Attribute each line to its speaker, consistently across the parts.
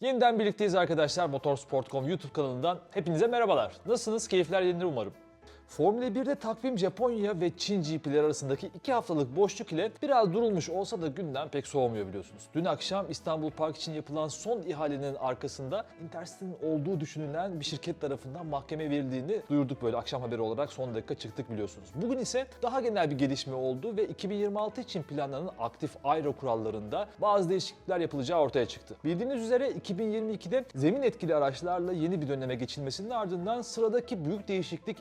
Speaker 1: Yeniden birlikteyiz arkadaşlar Motorsport.com YouTube kanalından. Hepinize merhabalar. Nasılsınız? Keyifler yerinde umarım. Formula 1'de takvim Japonya ve Çin GP'leri arasındaki 2 haftalık boşluk ile biraz durulmuş olsa da gündem pek soğumuyor biliyorsunuz. Dün akşam İstanbul Park için yapılan son ihalenin arkasında Intercity'nin olduğu düşünülen bir şirket tarafından mahkeme verildiğini duyurduk böyle akşam haberi olarak son dakika çıktık biliyorsunuz. Bugün ise daha genel bir gelişme oldu ve 2026 için planlanan aktif aero kurallarında bazı değişiklikler yapılacağı ortaya çıktı. Bildiğiniz üzere 2022'de zemin etkili araçlarla yeni bir döneme geçilmesinin ardından sıradaki büyük değişiklik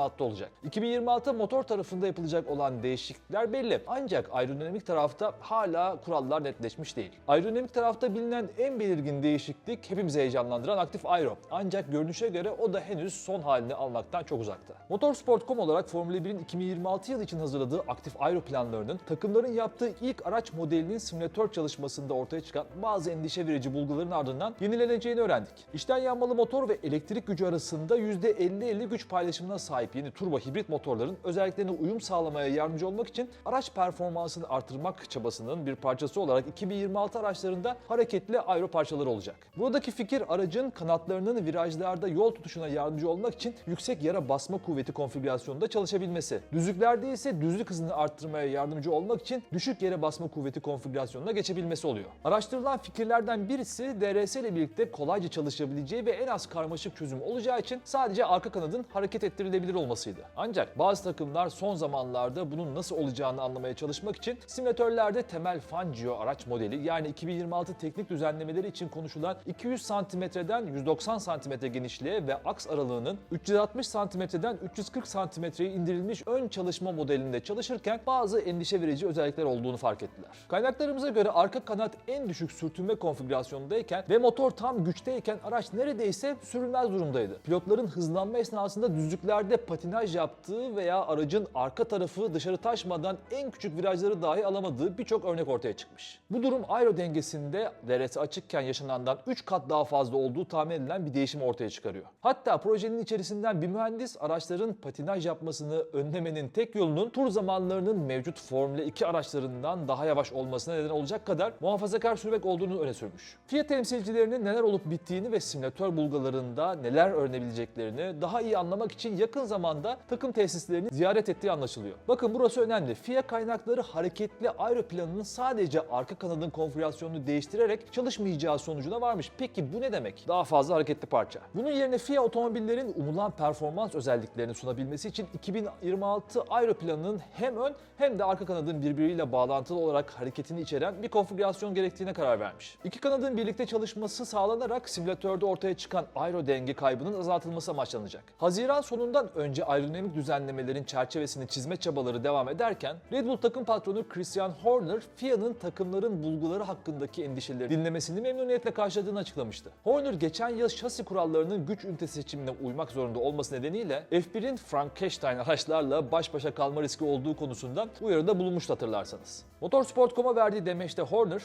Speaker 1: 2026'da olacak. 2026 motor tarafında yapılacak olan değişiklikler belli. Ancak aerodinamik tarafta hala kurallar netleşmiş değil. Aerodinamik tarafta bilinen en belirgin değişiklik hepimizi heyecanlandıran aktif aero. Ancak görünüşe göre o da henüz son halini almaktan çok uzakta. Motorsport.com olarak Formula 1'in 2026 yılı için hazırladığı aktif aero planlarının takımların yaptığı ilk araç modelinin simülatör çalışmasında ortaya çıkan bazı endişe verici bulguların ardından yenileneceğini öğrendik. İçten yanmalı motor ve elektrik gücü arasında %50-50 güç paylaşımına sahip yeni turbo hibrit motorların özelliklerine uyum sağlamaya yardımcı olmak için araç performansını artırmak çabasının bir parçası olarak 2026 araçlarında hareketli aero parçaları olacak. Buradaki fikir aracın kanatlarının virajlarda yol tutuşuna yardımcı olmak için yüksek yara basma kuvveti konfigürasyonunda çalışabilmesi. Düzlüklerde ise düzlük hızını arttırmaya yardımcı olmak için düşük yere basma kuvveti konfigürasyonuna geçebilmesi oluyor. Araştırılan fikirlerden birisi DRS ile birlikte kolayca çalışabileceği ve en az karmaşık çözüm olacağı için sadece arka kanadın hareket ettirilebilir olmasıydı. Ancak bazı takımlar son zamanlarda bunun nasıl olacağını anlamaya çalışmak için simülatörlerde temel Fangio araç modeli yani 2026 teknik düzenlemeleri için konuşulan 200 santimetreden 190 santimetre genişliğe ve aks aralığının 360 santimetreden 340 santimetreye indirilmiş ön çalışma modelinde çalışırken bazı endişe verici özellikler olduğunu fark ettiler. Kaynaklarımıza göre arka kanat en düşük sürtünme konfigürasyonundayken ve motor tam güçteyken araç neredeyse sürülmez durumdaydı. Pilotların hızlanma esnasında düzlüklerde patinaj yaptığı veya aracın arka tarafı dışarı taşmadan en küçük virajları dahi alamadığı birçok örnek ortaya çıkmış. Bu durum aero dengesinde DRS açıkken yaşanandan 3 kat daha fazla olduğu tahmin edilen bir değişim ortaya çıkarıyor. Hatta projenin içerisinden bir mühendis araçların patinaj yapmasını önlemenin tek yolunun tur zamanlarının mevcut Formula 2 araçlarından daha yavaş olmasına neden olacak kadar muhafazakar sürmek olduğunu öne sürmüş. FIA temsilcilerinin neler olup bittiğini ve simülatör bulgularında neler öğrenebileceklerini daha iyi anlamak için yakın zamanda takım tesislerini ziyaret ettiği anlaşılıyor. Bakın burası önemli. FIA kaynakları hareketli aero planının sadece arka kanadın konfigürasyonunu değiştirerek çalışmayacağı sonucuna varmış. Peki bu ne demek? Daha fazla hareketli parça. Bunun yerine FIA otomobillerin umulan performans özelliklerini sunabilmesi için 2026 aero planının hem ön hem de arka kanadın birbiriyle bağlantılı olarak hareketini içeren bir konfigürasyon gerektiğine karar vermiş. İki kanadın birlikte çalışması sağlanarak simülatörde ortaya çıkan aero denge kaybının azaltılması amaçlanacak. Haziran sonundan önce aerodinamik düzenlemelerin çerçevesini çizme çabaları devam ederken Red Bull takım patronu Christian Horner, FIA'nın takımların bulguları hakkındaki endişeleri dinlemesini memnuniyetle karşıladığını açıklamıştı. Horner geçen yıl şasi kurallarının güç ünitesi seçimine uymak zorunda olması nedeniyle F1'in Frankenstein araçlarla baş başa kalma riski olduğu konusundan uyarıda bulunmuştu hatırlarsanız. Motorsport.com'a verdiği demeçte Horner,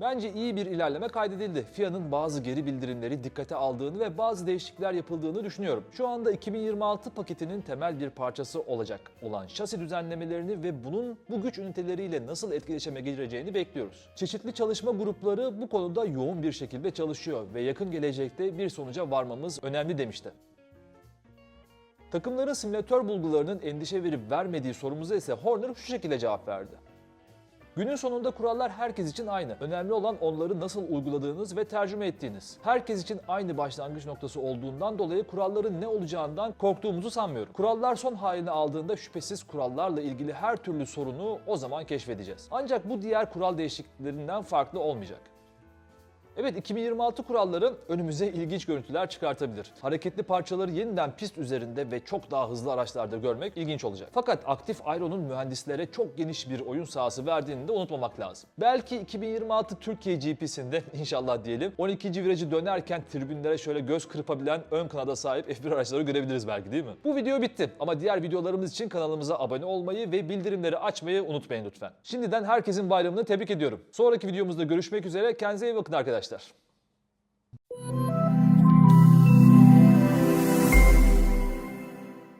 Speaker 1: Bence iyi bir ilerleme kaydedildi. FIA'nın bazı geri bildirimleri dikkate aldığını ve bazı değişiklikler yapıldığını düşünüyorum. Şu anda 2026 paketinin temel bir parçası olacak olan şasi düzenlemelerini ve bunun bu güç üniteleriyle nasıl etkileşime gireceğini bekliyoruz. Çeşitli çalışma grupları bu konuda yoğun bir şekilde çalışıyor ve yakın gelecekte bir sonuca varmamız önemli demişti. Takımların simülatör bulgularının endişe verip vermediği sorumuza ise Horner şu şekilde cevap verdi. Günün sonunda kurallar herkes için aynı. Önemli olan onları nasıl uyguladığınız ve tercüme ettiğiniz. Herkes için aynı başlangıç noktası olduğundan dolayı kuralların ne olacağından korktuğumuzu sanmıyorum. Kurallar son halini aldığında şüphesiz kurallarla ilgili her türlü sorunu o zaman keşfedeceğiz. Ancak bu diğer kural değişikliklerinden farklı olmayacak. Evet 2026 kuralları önümüze ilginç görüntüler çıkartabilir. Hareketli parçaları yeniden pist üzerinde ve çok daha hızlı araçlarda görmek ilginç olacak. Fakat aktif Aero'nun mühendislere çok geniş bir oyun sahası verdiğini de unutmamak lazım. Belki 2026 Türkiye GP'sinde inşallah diyelim 12. virajı dönerken tribünlere şöyle göz kırpabilen ön kanada sahip F1 araçları görebiliriz belki değil mi? Bu video bitti ama diğer videolarımız için kanalımıza abone olmayı ve bildirimleri açmayı unutmayın lütfen. Şimdiden herkesin bayramını tebrik ediyorum. Sonraki videomuzda görüşmek üzere. Kendinize iyi bakın arkadaşlar. estas.